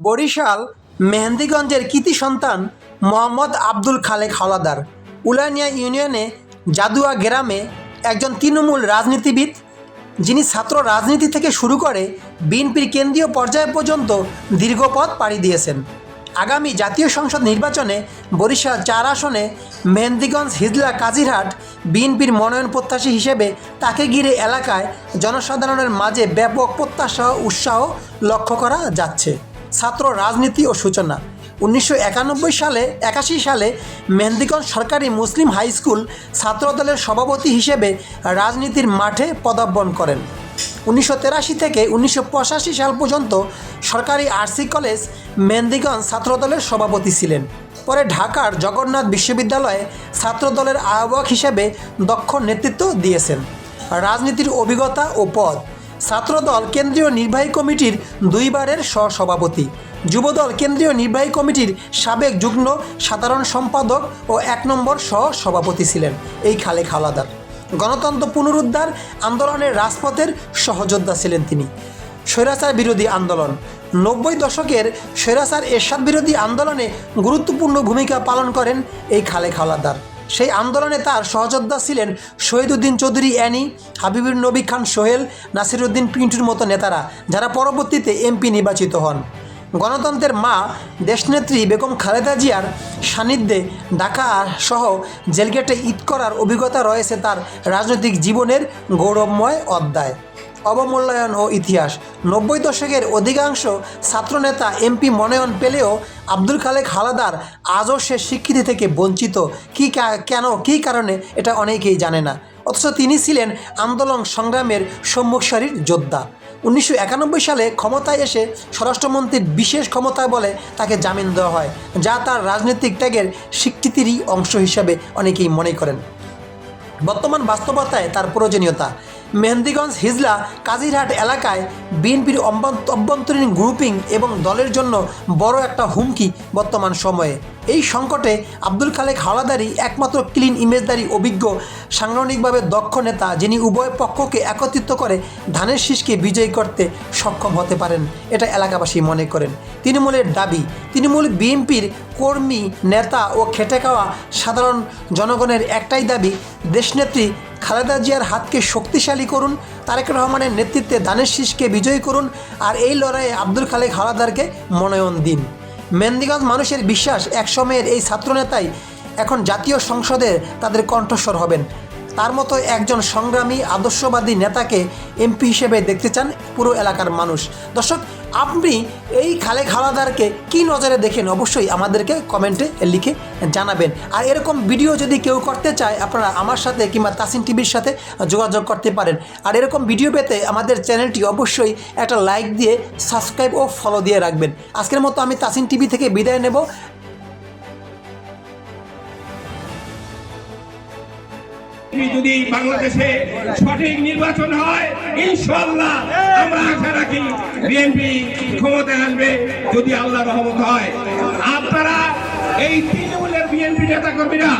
বরিশাল মেহেন্দিগঞ্জের কৃতি সন্তান মোহাম্মদ আব্দুল খালেক হাওলাদার। উলানিয়া ইউনিয়নে জাদুয়া গ্রামে একজন তৃণমূল রাজনীতিবিদ, যিনি ছাত্র রাজনীতি থেকে শুরু করে বিএনপির কেন্দ্রীয় পর্যায় পর্যন্ত দীর্ঘ পথ পাড়ি দিয়েছেন। আগামী জাতীয় সংসদ নির্বাচনে বরিশাল চার আসনে মেহেন্দিগঞ্জ, হিজলা, কাজিরহাট বিএনপির মনোনয়ন প্রত্যাশী হিসেবে তাকে ঘিরে এলাকায় জনসাধারণের মাঝে ব্যাপক প্রত্যাশা উৎসাহ লক্ষ্য করা যাচ্ছে। ছাত্র রাজনীতি ও সূচনা। উনিশশো একানব্বই সালে, একাশি সালে মেহেন্দিগঞ্জ সরকারি মুসলিম হাই স্কুল ছাত্রদলের সভাপতি হিসেবে রাজনীতির মাঠে পদার্পণ করেন। উনিশশো থেকে উনিশশো পঁচাশি সাল পর্যন্ত সরকারি আরসি কলেজ মেহেন্দিগঞ্জ ছাত্রদলের সভাপতি ছিলেন। পরে ঢাকার জগন্নাথ বিশ্ববিদ্যালয়ে ছাত্রদলের আহ্বায়ক হিসেবে দক্ষ নেতৃত্ব দিয়েছেন। রাজনীতির অভিজ্ঞতা ও পদ ছাত্রদল কেন্দ্রীয় নির্বাহী কমিটির দুইবারের সহসভাপতি। যুবদল কেন্দ্রীয় নির্বাহী কমিটির সাবেক যুগ্ম সাধারণ সম্পাদক ও এক নম্বর সহ সভাপতি ছিলেন এই খালেক হাওলাদার। গণতন্ত্র পুনরুদ্ধার আন্দোলনের রাজপথের সহযোদ্ধা ছিলেন তিনি। স্বৈরাচার বিরোধী আন্দোলন। নব্বই দশকের স্বৈরাচার এরশাদ বিরোধী আন্দোলনে গুরুত্বপূর্ণ ভূমিকা পালন করেন এই খালেক হাওলাদার। সেই আন্দোলনে তার সহযোদ্ধা ছিলেন শহীদুদ্দিন চৌধুরী, অ্যানি, হাবিবুর নবী খান সোহেল, নাসিরুদ্দিন পিন্টুর মতো নেতারা যারা পরবর্তীতে এমপি নির্বাচিত হন। গণতন্ত্রের মা, দেশনেত্রী বেগম খালেদা জিয়ার সান্নিধ্যে ঢাকা সহ জেলগেটে ঈদ করার অভিজ্ঞতা রয়েছে তার রাজনৈতিক জীবনের গৌরবময় অধ্যায়। অবমূল্যায়ন ও ইতিহাস। নব্বই দশকের অধিকাংশ ছাত্রনেতা এমপি মনোনয়ন পেলেও আব্দুল খালেক হালাদার আজও সে স্বীকৃতি থেকে বঞ্চিত। কী কেন, কী কারণে এটা অনেকেই জানে না। অথচ তিনি ছিলেন আন্দোলন সংগ্রামের সম্মুখ সারির যোদ্ধা। উনিশশো একানব্বই সালে ক্ষমতায় এসে স্বরাষ্ট্রমন্ত্রীর বিশেষ ক্ষমতায় বলে তাকে জামিন দেওয়া হয়, যা তার রাজনৈতিক ত্যাগের স্বীকৃতিরই অংশ হিসাবে অনেকেই মনে করেন। বর্তমান বাস্তবতায় তার প্রয়োজনীয়তা। মেহেন্দিগঞ্জ হিজলা কাজিরহাট এলাকায় বিএনপির অভ্যন্ত- অভ্যন্তরীণ গ্রুপিং এবং দলের জন্য বড় একটা হুমকি বর্তমান সময়ে। এই সংকটে আব্দুল খালেক হাওলাদারি একমাত্র ক্লিন ইমেজদারি অভিজ্ঞ, সাংগঠনিকভাবে দক্ষ নেতা যিনি উভয় পক্ষকে একত্রিত করে ধানের শীষকে বিজয়ী করতে সক্ষম হতে পারেন, এটা এলাকাবাসী মনে করেন। তৃণমূলের দাবি, তৃণমূল বিএনপির কর্মী, নেতা ও খেটে খাওয়া সাধারণ জনগণের একটাই দাবি, দেশনেত্রী খালেদা জিয়ার হাতকে শক্তিশালী করুন, তারেক রহমানের নেতৃত্বে দানের শীষকে বিজয়ী করুন, আর এই লড়াইয়ে আব্দুল খালেক হাওলাদারকে মনোনয়ন দিন। মেন্দিগঞ্জ মানুষের বিশ্বাস একসময়ের এই ছাত্রনেতাই এখন জাতীয় সংসদে তাদের কণ্ঠস্বর হবেন। তার মতো একজন সংগ্রামী, আদর্শবাদী নেতাকে এমপি হিসেবে দেখতে চান পুরো এলাকার মানুষ। দর্শক, আপনি এই খালেক হাওলাদারকে কী নজরে দেখেন? অবশ্যই আমাদেরকে কমেন্টে লিখে জানাবেন। আর এরকম ভিডিও যদি কেউ করতে চায়, আপনারা আমার সাথে কিংবা তাসিন টিভির সাথে যোগাযোগ করতে পারেন। আর এরকম ভিডিও পেতে আমাদের চ্যানেলটি অবশ্যই একটা লাইক দিয়ে সাবস্ক্রাইব ও ফলো দিয়ে রাখবেন। আজকের মতো আমি তাসিন টিভি থেকে বিদায় নেব। যদি বাংলাদেশে সঠিক নির্বাচন হয় ইনশাল্লাহ আমরা আশা রাখি বিএনপি ক্ষমতায় আসবে যদি আল্লাহ রহমত হয়। আপনারা এই তৃণমূলের বিএনপি নেতা কর্মীরা